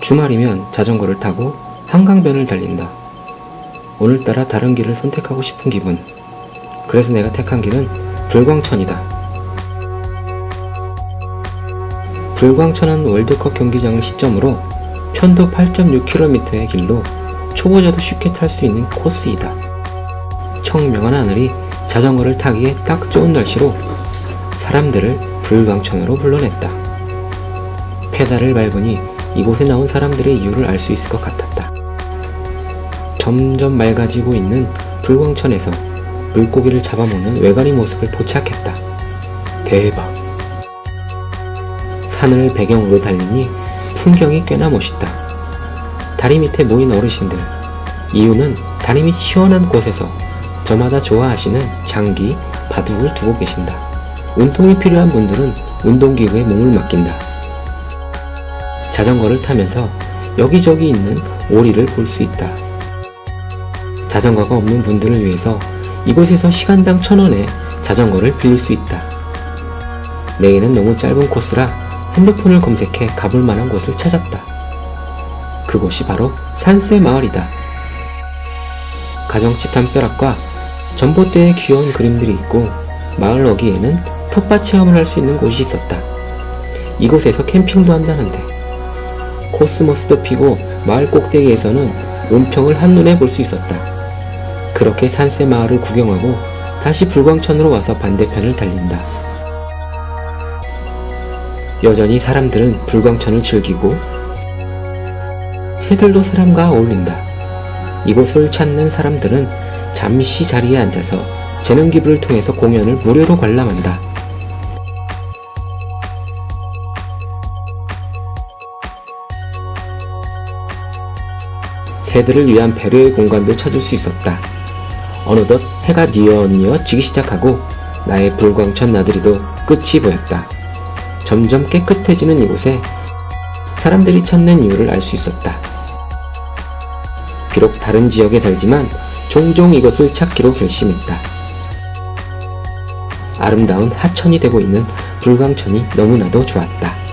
주말이면 자전거를 타고 한강변을 달린다. 오늘따라 다른 길을 선택하고 싶은 기분. 그래서 내가 택한 길은 불광천이다. 불광천은 월드컵 경기장을 시점으로 편도 8.6km의 길로 초보자도 쉽게 탈 수 있는 코스이다. 청명한 하늘이 자전거를 타기에 딱 좋은 날씨로 사람들을 불광천으로 불러냈다. 페달을 밟으니 이곳에 나온 사람들의 이유를 알 수 있을 것 같았다. 점점 맑아지고 있는 불광천에서 물고기를 잡아먹는 외가리 모습을 포착했다. 대박. 산을 배경으로 달리니 풍경이 꽤나 멋있다. 다리 밑에 모인 어르신들. 이유는 다리 밑 시원한 곳에서 저마다 좋아하시는 장기, 바둑을 두고 계신다. 운동이 필요한 분들은 운동기구에 몸을 맡긴다. 자전거를 타면서 여기저기 있는 오리를 볼 수 있다. 자전거가 없는 분들을 위해서 이곳에서 시간당 천 원에 자전거를 빌릴 수 있다. 내게는 너무 짧은 코스라 핸드폰을 검색해 가볼 만한 곳을 찾았다. 그곳이 바로 산세 마을이다. 가정집 담벼락과 전봇대의 귀여운 그림들이 있고 마을 어귀에는 텃밭 체험을 할 수 있는 곳이 있었다. 이곳에서 캠핑도 한다는데 코스모스도 피고 마을 꼭대기에서는 은평을 한눈에 볼 수 있었다. 그렇게 산세 마을을 구경하고 다시 불광천으로 와서 반대편을 달린다. 여전히 사람들은 불광천을 즐기고 새들도 사람과 어울린다. 이곳을 찾는 사람들은 잠시 자리에 앉아서 재능 기부를 통해서 공연을 무료로 관람한다. 새들을 위한 배려의 공간도 찾을 수 있었다. 어느덧 해가 뉘어뉘어 지기 시작하고 나의 불광천 나들이도 끝이 보였다. 점점 깨끗해지는 이곳에 사람들이 찾는 이유를 알 수 있었다. 비록 다른 지역에 살지만 종종 이곳을 찾기로 결심했다. 아름다운 하천이 되고 있는 불광천이 너무나도 좋았다.